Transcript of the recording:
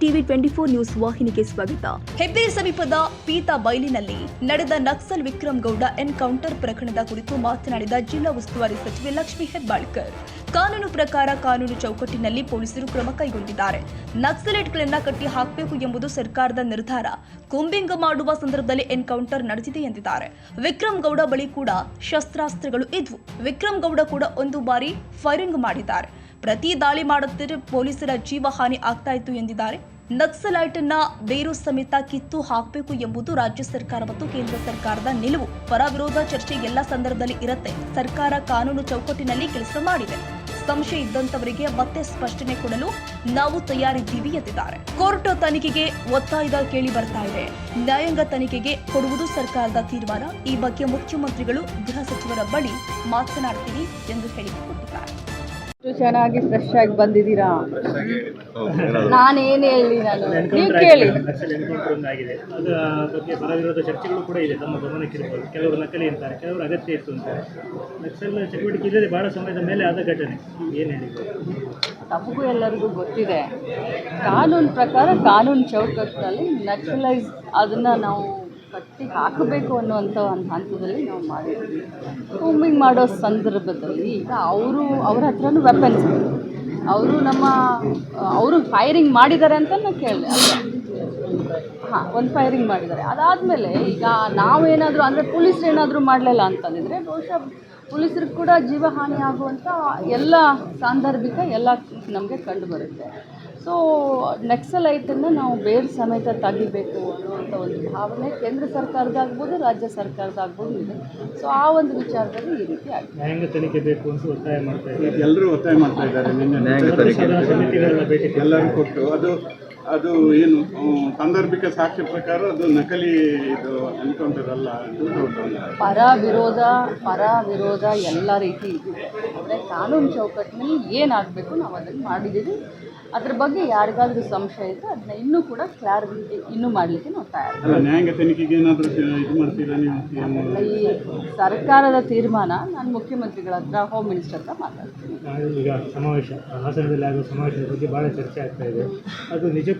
TV twenty four news ವಾಹಿನಿಗೆ ಸ್ವಾಗತ. ಹೆಬ್ಬೇರ್ ಸಮೀಪದ ಪೀತಾ ಬೈಲಿನಲ್ಲಿ ನಡೆದ ನಕ್ಸಲ್ ವಿಕ್ರಮ್ ಗೌಡ ಎನ್ಕೌಂಟರ್ ಪ್ರಕರಣದ ಕುರಿತು ಮಾತನಾಡಿದ ಜಿಲ್ಲಾ ಉಸ್ತುವಾರಿ ಸಚಿವೆ ಲಕ್ಷ್ಮೀ ಹೆಬ್ಬಾಳ್ಕರ್. ಕಾನೂನು ಪ್ರಕಾರ ಕಾನೂನು ಚೌಕಟ್ಟಿನಲ್ಲಿ ಪೊಲೀಸರು ಕ್ರಮ ಕೈಗೊಂಡಿದ್ದಾರೆ. ನಕ್ಸಲೇಟ್ಗಳನ್ನ ಕಟ್ಟಿ ಹಾಕಬೇಕು ಎಂಬುದು ಸರ್ಕಾರದ ನಿರ್ಧಾರ. ಕುಂಬಿಂಗ್ ಮಾಡುವ ಸಂದರ್ಭದಲ್ಲಿ ಎನ್ಕೌಂಟರ್ ನಡೆದಿದೆ ಎಂದಿದ್ದಾರೆ. ವಿಕ್ರಮ್ ಗೌಡ ಬಳಿ ಕೂಡ ಶಸ್ತ್ರಾಸ್ತ್ರಗಳು ಇದ್ವು. ವಿಕ್ರಮ್ ಗೌಡ ಕೂಡ ಒಂದು ಬಾರಿ ಫೈರಿಂಗ್ ಮಾಡಿದ್ದಾರೆ. ಪ್ರತಿ ದಾಳಿ ಮಾಡುತ್ತಿದ್ದರೆ ಪೊಲೀಸರ ಜೀವ ಹಾನಿ ಆಗ್ತಾ ಇತ್ತು ಎಂದಿದ್ದಾರೆ. ನಕ್ಸಲೈಟ್ ಅನ್ನ ಬೇರು ಸಮೇತ ಕಿತ್ತು ಹಾಕಬೇಕು ಎಂಬುದು ರಾಜ್ಯ ಸರ್ಕಾರ ಮತ್ತು ಕೇಂದ್ರ ಸರ್ಕಾರದ ನಿಲುವು. ಪರ ವಿರೋಧ ಚರ್ಚೆ ಎಲ್ಲ ಸಂದರ್ಭದಲ್ಲಿ ಇರುತ್ತೆ. ಸರ್ಕಾರ ಕಾನೂನು ಚೌಕಟ್ಟಿನಲ್ಲಿ ಕೆಲಸ ಮಾಡಿದೆ. ಸಂಶಯ ಇದ್ದಂತವರಿಗೆ ಮತ್ತೆ ಸ್ಪಷ್ಟನೆ ಕೊಡಲು ನಾವು ತಯಾರಿದ್ದೀವಿ ಎಂದಿದ್ದಾರೆ. ಕೋರ್ಟ್ ತನಿಖೆಗೆ ಒತ್ತಾಯದ ಕೇಳಿ ಬರ್ತಾ ಇದೆ. ನ್ಯಾಯಾಂಗ ತನಿಖೆಗೆ ಕೊಡುವುದು ಸರ್ಕಾರದ ತೀರ್ಮಾನ. ಈ ಬಗ್ಗೆ ಮುಖ್ಯಮಂತ್ರಿಗಳು ಗೃಹ ಸಚಿವರ ಬಳಿ ಮಾತನಾಡ್ತೀನಿ ಎಂದು ಹೇಳಿಕೆ ಕೊಟ್ಟಿದ್ದಾರೆ ಎಷ್ಟು ಚೆನ್ನಾಗಿ ಫ್ರೆಶ್ ಆಗಿ ಬಂದಿದ್ದೀರಾ? ನಾನೇನು ಹೇಳಿ ನಾನು? ನೀವು ಕೇಳಿ. ಬಗ್ಗೆ ಪರ ಚರ್ಚೆಗಳು ಕೂಡ ಇದೆ ತಮ್ಮ ಗಮನಕ್ಕಿರ್ಬೋದು. ಕೆಲವರು ನಕಲಿ ಅಂತಾರೆ ಕೆಲವರು ಅಗತ್ಯ ಇತ್ತು ಅಂತಾರೆ ನಕ್ಸಲ್ ಚಟುವಟಿಕೆ ಇಲ್ಲದೆ ಬಹಳ ಸಮಯದ ಮೇಲೆ ಆದ ಘಟನೆ. ಏನು ಹೇಳಿ? ತಮಗೂ ಎಲ್ಲರಿಗೂ ಗೊತ್ತಿದೆ. ಕಾನೂನು ಪ್ರಕಾರ ಕಾನೂನು ಚೌಕಟ್ಟಲ್ಲಿ ನಕ್ಸಲೈಸ್ ಅದನ್ನು ನಾವು ಕಟ್ಟಿ ಹಾಕಬೇಕು ಅನ್ನುವಂಥ ಒಂದು ಹಂತದಲ್ಲಿ ನಾವು ಮಾಡಿದ್ವಿ. ಹೋಮಿಂಗ್ ಮಾಡೋ ಸಂದರ್ಭದಲ್ಲಿ ಈಗ ಅವರು ಅವ್ರ ಹತ್ರನೂ ವೆಪನ್ಸ್ ಅವರು ನಮ್ಮ, ಅವರು ಫೈರಿಂಗ್ ಮಾಡಿದ್ದಾರೆ ಅಂತ ನಾನು ಕೇಳಿದೆ ಹಾಂ, ಒಂದು ಫೈರಿಂಗ್ ಮಾಡಿದ್ದಾರೆ. ಅದಾದಮೇಲೆ ಈಗ ನಾವೇನಾದರೂ ಅಂದರೆ ಪೊಲೀಸರು ಏನಾದರೂ ಮಾಡಲಿಲ್ಲ ಅಂತಂದಿದ್ರೆ ಬಹುಶಃ ಪೊಲೀಸರಿಗೆ ಕೂಡ ಜೀವಹಾನಿ ಆಗುವಂಥ ಎಲ್ಲ ಸಾಂದರ್ಭಿಕ ಎಲ್ಲ ನಮಗೆ ಕಂಡು ಬರುತ್ತೆ. ಸೊ ನಕ್ಸಲೈಟನ್ನು ನಾವು ಬೇರೆ ಸಮೇತ ತೆಗಿಬೇಕು ಅನ್ನುವಂಥ ಒಂದು ಭಾವನೆ ಕೇಂದ್ರ ಸರ್ಕಾರದಾಗ್ಬೋದು ರಾಜ್ಯ ಸರ್ಕಾರದಾಗ್ಬೋದು ಇದೆ. ಸೊ ಆ ಒಂದು ವಿಚಾರದಲ್ಲಿ ಈ ರೀತಿ ಆಗಿದೆ. ನ್ಯಾಯಾಂಗ ತನಿಖೆ ಬೇಕು ಅಂತ ಒತ್ತಾಯ ಮಾಡ್ತಾ ಇದ್ದಾರೆ? ಎಲ್ಲರೂ ಒತ್ತಾಯ ಮಾಡ್ತಾ ಇದ್ದಾರೆ. ನಿನ್ನೆ ಎಲ್ಲರೂ ಕೊಟ್ಟು ಅದು ಅದು ಏನು ಸಾಂದರ್ಭಿಕ ಸಾಕ್ಷ್ಯ ಪ್ರಕಾರ ಅದು ನಕಲಿ ಇದು ಎನ್ಕೌಂಟರ್ ಅಲ್ಲ. ಪರ ವಿರೋಧ ಪರ ವಿರೋಧ ಎಲ್ಲ ರೀತಿ ಇದೆ. ಅಂದರೆ ಕಾನೂನು ಚೌಕಟ್ಟಿನಲ್ಲಿ ಏನಾಗಬೇಕು ನಾವು ಅದನ್ನು ಮಾಡಿದ್ದೀವಿ. ಅದ್ರ ಬಗ್ಗೆ ಯಾರಿಗಾದ್ರೂ ಸಂಶಯ ಇದ್ರೆ ಅದನ್ನ ಇನ್ನೂ ಕೂಡ ಕ್ಲಾರಿಟಿ ಇನ್ನೂ ಮಾಡಲಿಕ್ಕೆ ನಾವು ತಯಾರಿ ಅಲ್ಲ ನ್ಯಾಯಾಂಗ ತನಿಖೆಗೆ ಏನಾದರೂ ಇದು ಮಾಡ್ತೀರಾ ನೀವು? ಏನು ಈ ಸರ್ಕಾರದ ತೀರ್ಮಾನ ನಾನು ಮುಖ್ಯಮಂತ್ರಿಗಳ ಹತ್ರ ಹೋಮ್ ಮಿನಿಸ್ಟರ್ ಹತ್ರ ಮಾತಾಡ್ತೀನಿ. ಈಗ ಸಮಾವೇಶ ಹಾಸನದಲ್ಲಿ ಆಗುವ ಸಮಾವೇಶದ ಬಗ್ಗೆ ಬಹಳ ಚರ್ಚೆ ಆಗ್ತಾ ಇದೆ. ಅದು ನಿಜಕ್ಕೂ